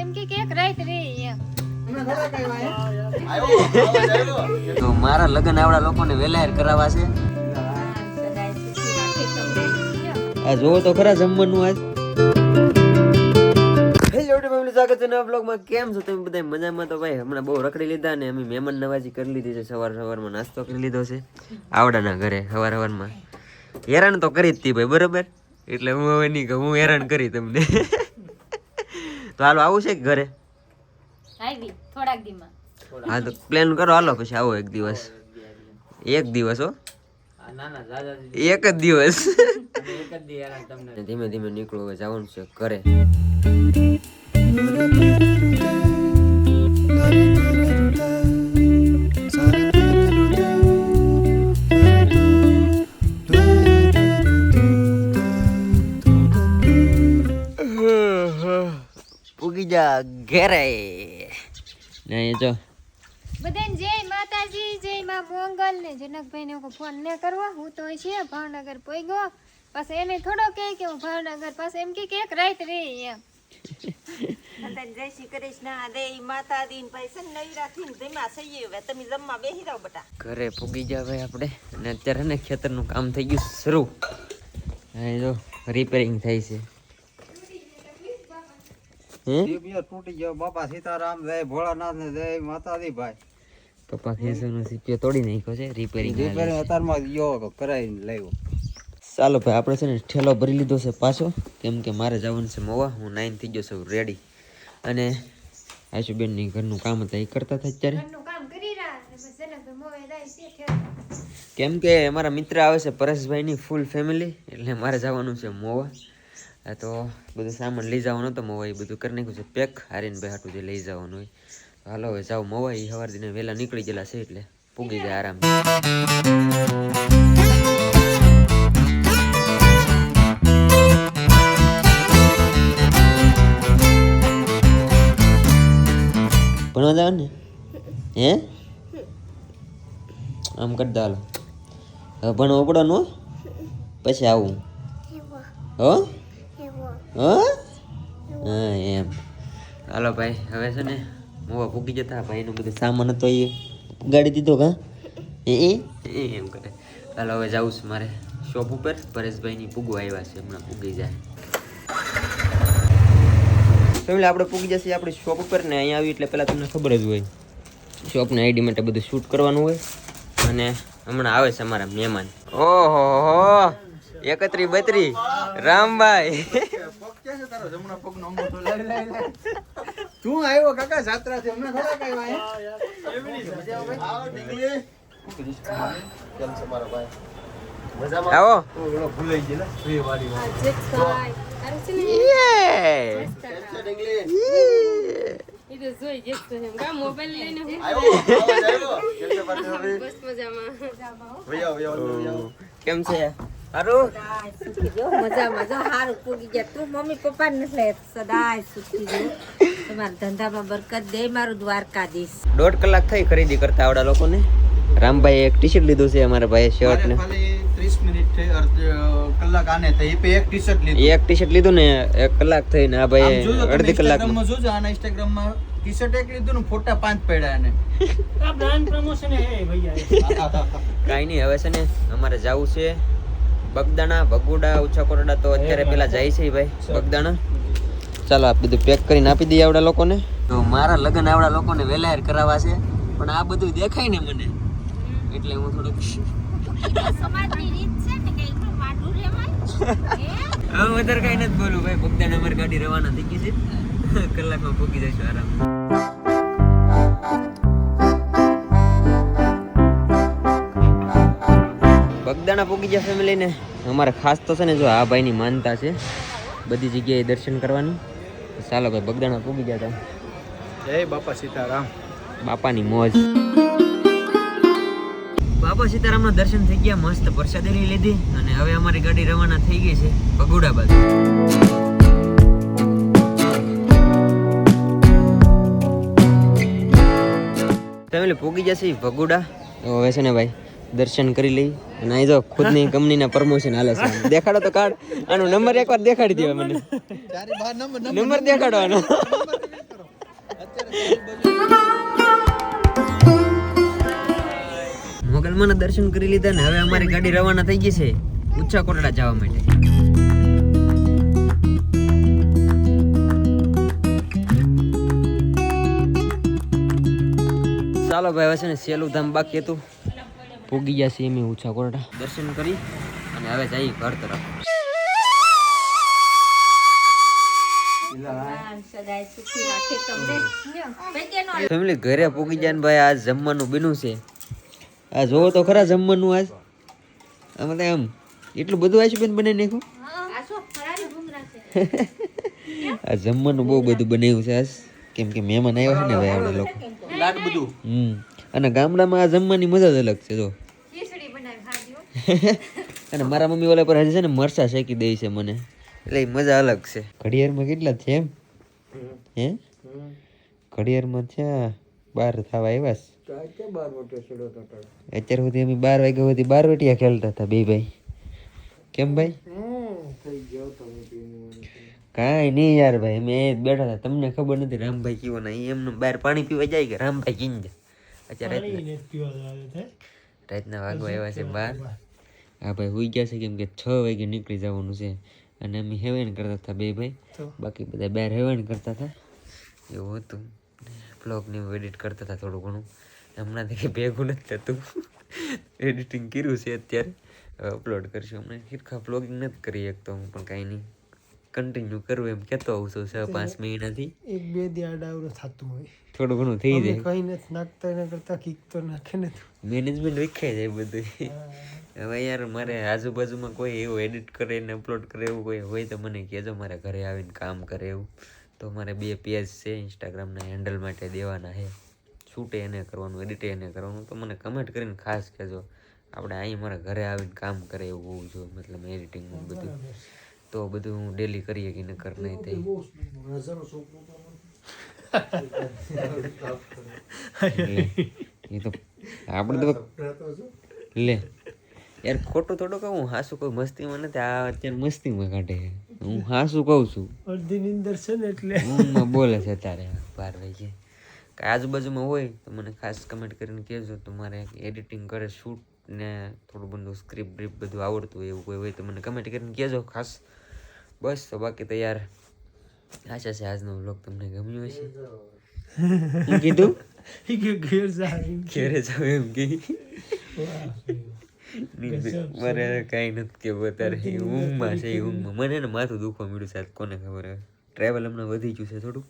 એમ કે કેક રાત રે એમ તો મારા લગ્ન આવડા લોકોને વેલાયર કરાવવા છે? આ જોવો તો ખરા જમવાનું આજ. સ્વાગત છે નવા બ્લોગમાં કેમ છો તમે બધા મજામાં તો ભાઈ હમણાં બહુ રખડી લીધા ને અમે મહેમાન નવાજી કરી લીધી છે. સવાર સવારમાં નાસ્તો કરી લીધો છે. આવડાના ઘરે સવાર સવારમાં. હેરાન તો કરી જ હતી ભાઈ બરોબર? એટલે હું હવે નહીં કહું હું હેરાન કરી તમને. તો હાલો આવું છે કે ઘરે? થોડાક દીમાં. હા તો પ્લાન કરો હાલો પછી આવો એક દિવસ. એક દિવસ હો. એક જ દિવસ. ધીમે ધીમે નીકળવું જવાનું છે ઘરે. જા ઘરે. ને જો. બધાને જય માતાજી જય માં મોંગલ. ને જનકભાઈ ને ફોન ને કરવો હું તો છે ભાવનગર પોઈ ગયો પાછો એને થોડો કહે કે હું ભાવનગર પાસે એમ કે એક રાત રે એમ. બધાને જય શ્રી કૃષ્ણ દે માતાજી ને પૈસા નવી રાખીને ધીમા સહીએ હવે. તમે જમવા બેસી જાવ બેટા. ઘરે પૂગી ભાઈ આપણે. અને અત્યારે ને ખેતરનું કામ થઈ ગયું શરૂ. જો રિપેરિંગ થાય છે. હે? તૂટી ગયો બાપા સીતારામ જય ભોળાનાથ ને જય માતાજી ભાઈ પપ્પા ખેસરનો સીપીઓ તોડી નાખ્યો છે રિપેરિંગ રિપેરિંગ અત્યારમાં યો કરાવીને લાવ્યો ચાલો ભાઈ આપણે છે ને ઠેલો ભરી લીધો છે પાછો. કેમ કે મારે જવાનું છે મોવા હું નાઈન થઈ ગયો છું રેડી અને આશુબેનની ઘરનું કામ હતા એ કરતા હતા અત્યારે. ઘરનું કામ કરી રહ્યા છે બસ જનકભાઈ મોવે જાય છે ઠેર. કેમ કે મારા મિત્ર આવે છે પરેશભાઈની ફૂલ ફેમિલી એટલે મારે જવાનું છે મોવા. આ તો બધું સામાન લઈ જવાનો હતો મવાઈ એ બધું કરી નાખ્યું છે. પેક હારીનભાઈ હાટું જે લઈ જવાનું હોય. હાલો હવે જાઓ મવાઈ એ સવાર દિને વહેલા નીકળી ગયેલા છે એટલે પૂગી જાય આરામ. ભણવા જવાનું ને? હે? આમ કરી દો હાલો. હવે ભણવા પડવાનું? પછી આવું. હો? હો? હા, એમ. હાલો ભાઈ, હવે છે ને મોવા પૂગી જતા ભાઈનો બધો સામાન હતો એ ગાડી દીધો કા એ એ? એમ કરે. હાલો, હવે જાઉં છું મારે શોપ ઉપર. પરેશભાઈની પૂગો આવ્યા છે, હમણાં પૂગી જાય. ફેમિલી આપણે પૂગી જશે આપણી શોપ ઉપર ને અહીંયા આવી એટલે પહેલાં તમને ખબર જ હોય. શોપની આઈડી માટે બધું શૂટ કરવાનું હોય. અને હમણાં આવે છે અમારા મહેમાન. ઓહો હો. એકત્રી, બત્રી. રામભાઈ. તું આવ્યો કાકા જાત્રા છે અમને ખરા કઈ વાય આવો. ભૂલાઈ ગયેલા. બે વાળી કેમ છે? સારું મજામાં જો હારું પૂગી ગયા. તું મમ્મી પપ્પા ને સદાય સુખી જો તમારા ધંધામાં બરકત દે મારું દ્વારકાધીશ. દોઢ કલાક થઈ ખરીદી કરતા આવડા લોકોને. રામભાઈ એક ટી શર્ટ લીધું છે અમારા ભાઈ શર્ટ ને. 30 મિનિટ થઈ કલાક આને થઈ. પે એક ટી-શર્ટ લીધું. એક ટી શર્ટ લીધું ને એક કલાક થઈ ને આ ભાઈ અડધી કલાક જોજો આના Instagram માં ટી-શર્ટ એક લીધું ને ફોટા પાંચ પડ્યા એને. કાઈ નહીં હવે છે ને અમારે જવું છે. બગદાણા ભગુડા ઉછા કોરડા તો અત્યારે પેલા જાય છે ભાઈ બગદાણા. ચાલો આ બધું પેક કરીને આપી દઈએ આવડા લોકોને. તો મારા લગ્ન આવડા લોકોને વેલાયર કરાવવા છે પણ આ બધું દેખાય ને મને. એટલે હું થોડુંક વધારે કઈ નથી બોલું ભાઈ બગદાણા અમારી ગાડી રવાના થઈ ગઈ છે. કલાકમાં પહોંચી જઈશું આરામ બગદાણા પહોંચી ગયા ફેમિલી ને. અમારે ખાસ તો છે ને જો આ ભાઈની માનતા છે. બધી જગ્યાએ દર્શન કરવાની. ચાલો ભાઈ બગદાણા પહોંચી ગયા તા જય બાપા સીતારામ. બાપાની મોજ. બાપા સીતારામના દર્શન થઈ ગયા મસ્ત પ્રસાદી લીધી અને હવે અમારી ગાડી રવાના થઈ ગઈ છે ભગુડા બાજુ. ફેમિલી પૂગી જશે ભગુડા. હવે છે ને ભાઈ દર્શન કરી લઈ અને અહીં જો ખુદની કંપનીના પ્રમોશન હાલે છે. દેખાડો તો કાર્ડ. આનો નંબર એકવાર દેખાડી દેવા મને. નંબર દેખાડો આનો મોગલમાના દર્શન કરી લીધા ને હવે અમારી ગાડી રવાના થઈ ગઈ છે ઊંચા કોટડા જવા માટે. ચાલો ભાઈ હવે છે ને સેલું ધામ બાકી હતું. પૂગી ગયા છીએ અમે ઊંચા કોરડા. દર્શન કરી અને હવે જઈએ ઘર તરફ. ફેમિલી ઘરે પૂગી જાય ને ભાઈ આજ જમવાનું બીનું છે. આ જોવો તો ખરા જમવાનું આજ. આમાં તો એમ એટલું બધું આજ બેન બનાવી નાખ્યું? આ આ જમવાનું બહુ બધું બનાવ્યું છે આજ. કેમ કે મહેમાન આવ્યા છે ને ભાઈ આપણે લોકો. લાડ બધું. હમ. અને ગામડામાં આ જમવાની મજા જ અલગ છે જો. અને મારા મમ્મી ઓલા પર હજી છે ને મરસા શેકી દે છે મને. એટલે એ મજા અલગ છે. ઘડિયાળમાં કેટલા છે એમ? હે? ઘડિયાળમાં છે બાર થવા આવ્યા છે. અત્યાર સુધી અમે બાર વાગ્યા સુધી બાર વટિયા ખેલતા હતા બે ભાઈ. કેમ ભાઈ? કાંઈ નહીં યાર ભાઈ અમે બેઠા હતા. તમને ખબર નથી રામભાઈ કીવો ના એમનું બહાર પાણી પીવા જાય કે રામભાઈ કીન જાય અત્યારે રાતના રાતના વાગવા આવ્યા છે બાર હા ભાઈ હોઈ ગયા છે કેમ કે છ વાગે નીકળી જવાનું છે. અને અમે હેવાન કરતા હતા બે ભાઈ. બાકી બધા બહાર હેવાન કરતા હતા. એવું હતું. બ્લોગને એડિટ કરતા હતા થોડું ઘણું. હમણાંથી કંઈ ભેગું નથી થતું. એડિટિંગ કર્યું છે અત્યારે. હવે અપલોડ કરીશું. હમણાં હિરખા બ્લોગિંગ નથી કરી શકતો હું પણ કાંઈ નહીં. કન્ટિન્યુ કરવું એમ કહેતો આવું છું છ પાંચ મહિનાથી એક બે દી આડાવડો થતું હોય. થોડું ઘણું થઈ જાય. કઈ નથી નાખતા એના કરતા કીક તો નાખે ને. મેનેજમેન્ટ વિખાઈ જાય બધું હવે યાર મારે આજુબાજુમાં કોઈ એવું એડિટ કરે ને અપલોડ કરે એવું કોઈ હોય તો મને કહેજો મારા ઘરે આવીને કામ કરે એવું. તો મારે બે પેજ છે ઇન્સ્ટાગ્રામના હેન્ડલ માટે દેવાના છે. શૂટે એને કરવાનું એડિટ એને કરવાનું. તો મને કમેન્ટ કરીને ખાસ કહેજો. આપણે અહીં મારા ઘરે આવીને કામ કરે એવું હોવું જોઈએ મતલબ એડિટિંગનું બધું. તો બધું હું ડેલી કરીએ કે નકર નહીં થઈ. એ તો આપણે તો લે. યાર ખોટું થોડું કહું હું હાસું કોઈ મસ્તીમાં નથી આ અત્યારે મસ્તીમાં કાઢે હું હાસું કહું છું. અડધી નીંદર છે ને એટલે. હું બોલે છે અત્યારે બાર વાગે. કાંઈ આજુબાજુમાં હોય તો મને ખાસ કમેન્ટ કરીને કહેજો તો મારે એડિટિંગ કરે શૂટ ને થોડું બધું સ્ક્રિપ્ટ બ્રિપ બધું આવડતું હોય એવું કોઈ હોય તો મને કમેન્ટ કરીને કહેજો ખાસ. બસ તો બાકી તૈયાર આશા છે આજનો બ્લોગ તમને ગમ્યો હશે. કીધું? કે ઘેર જાય ઘેરે જાવ એમ કે. મારે કાંઈ નથી અત્યારે ઊંઘમાં છે ઊંઘમાં. મને ને માથું દુખવા મળ્યું છે આજ કોને ખબર હવે? ટ્રાવેલ હમણાં વધી ગયું છે થોડું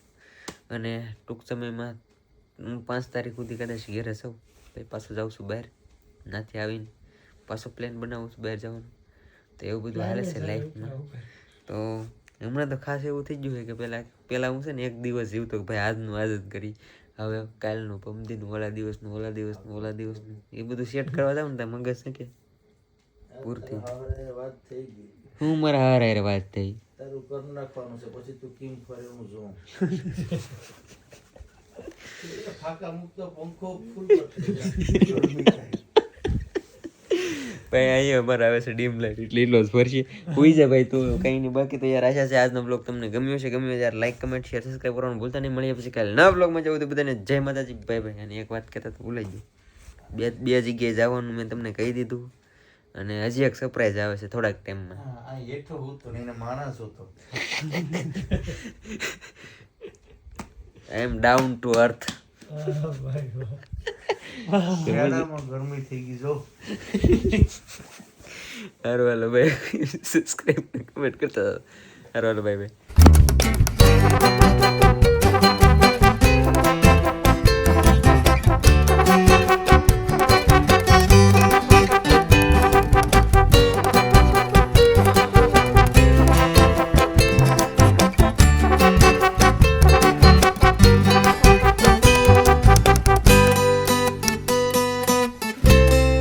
અને ટૂંક સમયમાં હું પાંચ તારીખ સુધી કદાચ ઘેરે સૌ. પછી પાછું જાઉં છું બહાર. નાથી આવીને પાછો પ્લાન બનાવું છું બહાર જવાનું. તો એવું બધું હાલે છે લાઈફમાં તો હમણાં તો ખાસ એવું થઈ ગયું છે કે પહેલાં પહેલાં હું છે ને એક દિવસ જીવતો કે ભાઈ આજનું આજ જ કરી. હવે કાલનું પમદીનું ઓલા દિવસનું ઓલા દિવસનું ઓલા દિવસનું. એ બધું સેટ કરવા જાવ ને ત્યાં મગજ છે કે? પૂરતી વાત થઈ હું મારા હાર હારે વાત થઈ? તારું કર નાખવાનું છે પછી તું કેમ ફરે હું જોઉં. ફાકા મુક્ત પંખો ફૂલ ભાઈ અહીંયા અમારે આવે છે ડીમ લાઈટ એટલે એટલો જ ફરશે. હોઈ જાય ભાઈ તો કંઈ નહીં બાકી તો યાર આશા છે આજનો બ્લોગ તમને ગમ્યો છે ગમ્યો છે યાર લાઈક કમેન્ટ શેર સબસ્ક્રાઈબ કરવાનું ભૂલતા નહીં. મળીએ પછી કાલે નવા બ્લોગમાં જવું તો બધાને જય માતાજી. ભાઈ ભાઈ અને એક વાત કહેતા તો ભૂલાઈ ગયું બે બે જગ્યાએ જવાનું મેં તમને કહી દીધું. અને હજી એક સરપ્રાઈઝ આવે છે થોડાક ટાઈમમાં. એઠો હું તો ને એને માણસ હતો. આઈ એમ ડાઉન ટુ અર્થ શિયાળામાં ગરમી થઈ ગઈ, જો. સારું હાલો, ભાઈ. સબસ્ક્રાઈબ કમેન્ટ કરતા હારું, હાલો, ભાઈ ભાઈ.